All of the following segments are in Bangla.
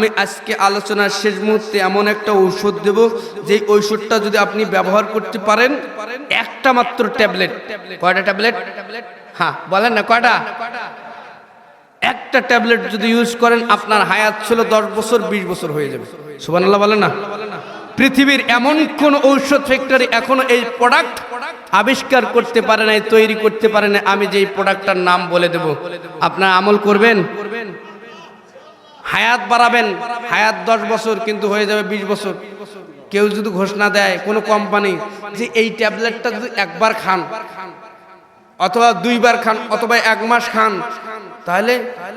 আমি আজকে আলোচনার শেষ মুহূর্তে এমন একটা ঔষধ দেব যে ঔষধটা যদি আপনি ব্যবহার করতে পারেন, একটা মাত্র ট্যাবলেট। কয়টা ট্যাবলেট? হ্যাঁ বলেন না কয়টা? একটা ট্যাবলেট যদি ইউজ করেন, আপনার হায়াত ছিল দশ বছর, বিশ বছর হয়ে যাবে। সুবানাল্লাহ বলেন না? পৃথিবীর এমন কোন ঔষধ ফ্যাক্টরি এখনও এই প্রোডাক্ট আবিষ্কার করতে পারে নাই, তৈরি করতে পারে না আমি যে প্রোডাক্টটার নাম বলে দেব। আপনার আমল করবেন? হায়াত বাড়াবেন। হায়াত দশ বছর কিন্তু হয়ে যাবে বিশ বছর। কেউ যদি ঘোষণা দেয় কোনো কোম্পানি যে এই ট্যাবলেটটা যদি একবার খান, অথবা দুইবার খান, অথবা এক মাস খান, তাহলে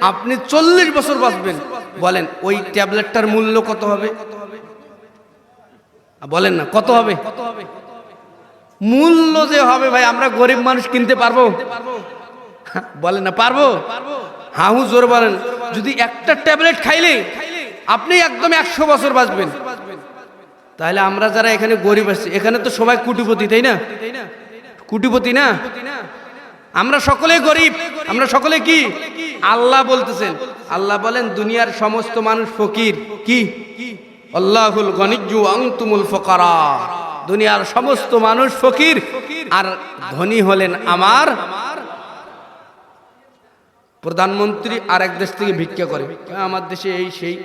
আপনি চল্লিশ বছর বাঁচবেন। বলেন, ওই ট্যাবলেটটার মূল্য কত হবে? বলেন না, কত হবে? মূল্য যে হবে ভাই, আমরা গরিব মানুষ কিনতে পারব? বলেন না, পারব? হাহু, জোর বলেন। যদি একটা ট্যাবলেট খাইলে আপনি একদম একশো বছর বাঁচবেন। তাহলে আমরা যারা এখানে গরিব আছি, এখানে তো সবাই কুটিপতি, তাই না? কুটিপতি না? আমরা সকলে গরিব। আমরা সকলে কি? আল্লাহ বলতেছেন। আল্লাহ বলেন, দুনিয়ার সমস্ত মানুষ ফকির। কি? আল্লাহুল গনিজু আংতুমুল ফকারা। দুনিয়ার সমস্ত মানুষ ফকির। আর ধনী হলেন আমার প্রধানমন্ত্রী আরেক দেশ থেকে ভিক্ষা করে। আমার দেশে এই সেই।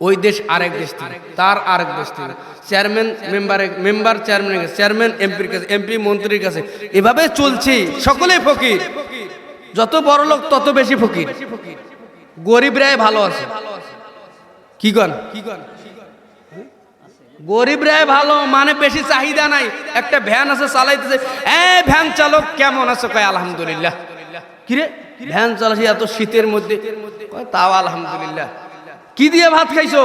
ওই দেশ আরেক দেশ থেকে। তার আরেক দেশ থেকে। চেয়ারম্যান, মেম্বারের, মেম্বার চেয়ারম্যানের কাছে, চেয়ারম্যান এমপির কাছে, এমপি মন্ত্রীর কাছে। এভাবে চলছে। সকলেই ফকির। যত বড় লোক, তত বেশি ফকির। গরিবরাই ভালো আছে। কি কন? কি কন গরিবরাই ভালো মানে বেশি চাহিদা নাই। একটা ভ্যান আছে, চালাইতেছে। এ, ভ্যান চালক কেমন আছে? কয়, আলহামদুলিল্লাহ। কিরে ভ্যান চালাছি এত শীতের মধ্যে। তাও আলহামদুলিল্লাহ। কি দিয়ে ভাত খাইছো?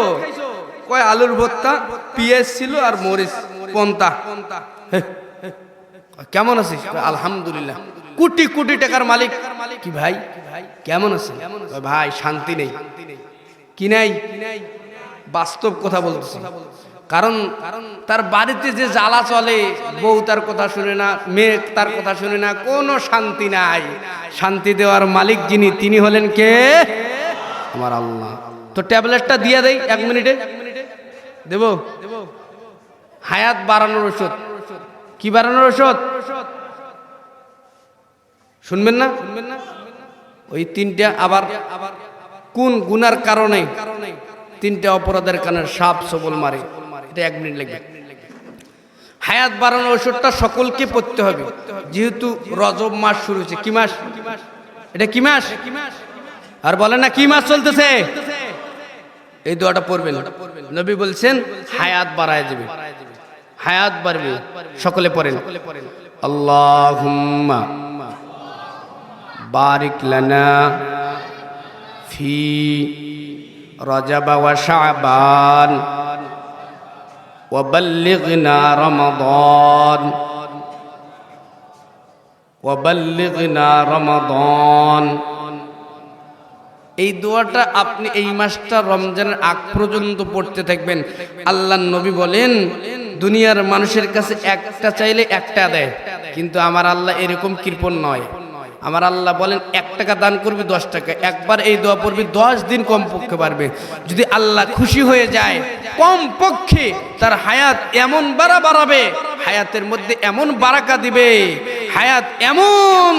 কয়, আলুর ভর্তা, পিঁয়াজ ছিল আর মরিচ, পন্তা। কেমন আছিস? আলহামদুলিল্লাহ। কোটি কোটি টাকার মালিক। কি ভাই? কেমন আছে ভাই, শান্তি নেই। কি নাই? বাস্তব কথা বলতেছি। কারণ তার বাড়িতে যে জ্বালা চলে, বউ তার কথা শুনে না, মেয়ে তার কথা শুনে না, কোনো শান্তি নাই। শান্তি দেওয়ার মালিক যিনি, তিনি হলেন কে? আমার আল্লাহ। তো ট্যাবলেটটা দিয়ে দেই এক মিনিটে। দেব? হায়াত বাড়ানোর ওষুধ। কি বাড়ানোর ওষুধ? শুনবেন না? শুনবেন না ওই তিনটা আবার আবার কোন গুনার কারণে তিনটা অপরাধের কারণে সাপ সবল মারে। এটা এক মিনিট লাগবে। হায়াত বাড়ানোর ওষুধটা সকলকে পড়তে হবে। যেহেতু রজব মাস শুরু হয়েছে। কি মাস? এটা কি মাস? আর বলে না, কি মাস চলতেছে? এই দোয়াটা পড়বেন। নবী বলছেন, হায়াত বাড়ায় যাবে হায়াত বাড়বে। সকলে পড়েন। আল্লাহুম্মা বারিক লানা ফি রজব ওয়া শাবান وبلغنا رمضان وبلغنا رمضان এই দোয়াটা আপনি এই মাসটা রমজানের আগ পর্যন্ত পড়তে থাকবেন আল্লাহ নবী বলেন দুনিয়ার মানুষের কাছে একটা চাইলে একটা দেয় কিন্তু আমার আল্লাহ এরকম কৃপণ নয় আমার আল্লাহ বলেন, এক টাকা দান করবি, দশ টাকা। একবার এই দোয়া পড়বি, দশ দিন কম পক্ষে পারবে যদি আল্লাহ খুশি হয়ে যায় কম পক্ষে তার হায়াত এমন বাড়া বাড়াবে, হায়াতের মধ্যে এমন বারাকা দিবে, হায়াত এমন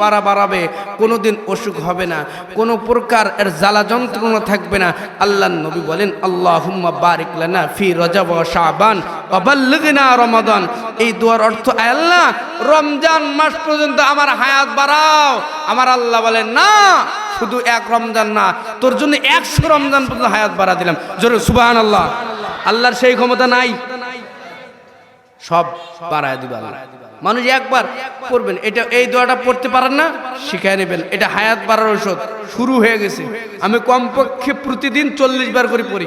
বাড়া বাড়াবে, কোনোদিন অসুখ হবে না, কোনো প্রকার এর জ্বালা যন্ত্রণা থাকবে না। আল্লাহ নবী বলেন আল্লাহ হুম্মা বারিক লানা ফি রজব ও শাবান অবাল্লিগনা রমাদান। এই দুয়ার অর্থ আল্লাহ, রমজান মাস পর্যন্ত আমার হায়াত বাড়াও। আমার আল্লাহ বলেন, না, শুধু এক রমজান না, তোর জন্য একশো রমজান পর্যন্ত হায়াত বাড়া দিলাম। জোরে সুবাহান আল্লাহ আল্লাহর সেই ক্ষমতা নাই। সব পাড়ায় দিবেন মানুষ একবার করবেন এটা এই দোয়াটা পড়তে পারেন না শিখায় নেবেন। এটা হায়াত বাড়ার ঔষধ। শুরু হয়ে গেছে। আমি কমপক্ষে প্রতিদিন চল্লিশ বার করে পড়ি।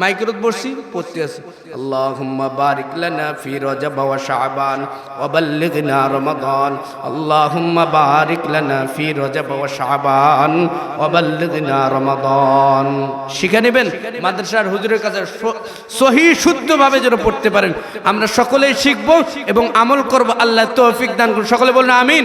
মাইক্রোত বসছি পড়তে আছি আল্লাহুম্মা বারিক লানা ফি রজব ওয়া শাবান ওয়া বাল্লিগনা রমাদান। আল্লাহুম্মা বারিক লানা ফি রজব ওয়া শাবান ওয়া বাল্লিগনা রমাদান। শিখে নেবেন? মাদ্রাসার হুজুরের কাছে সহি শুদ্ধভাবে যেন পড়তে পারেন। আমরা সকলেই শিখব এবং আমল করব। আল্লাহ তৌফিক দান করুন। সকলে বলুন আমিন।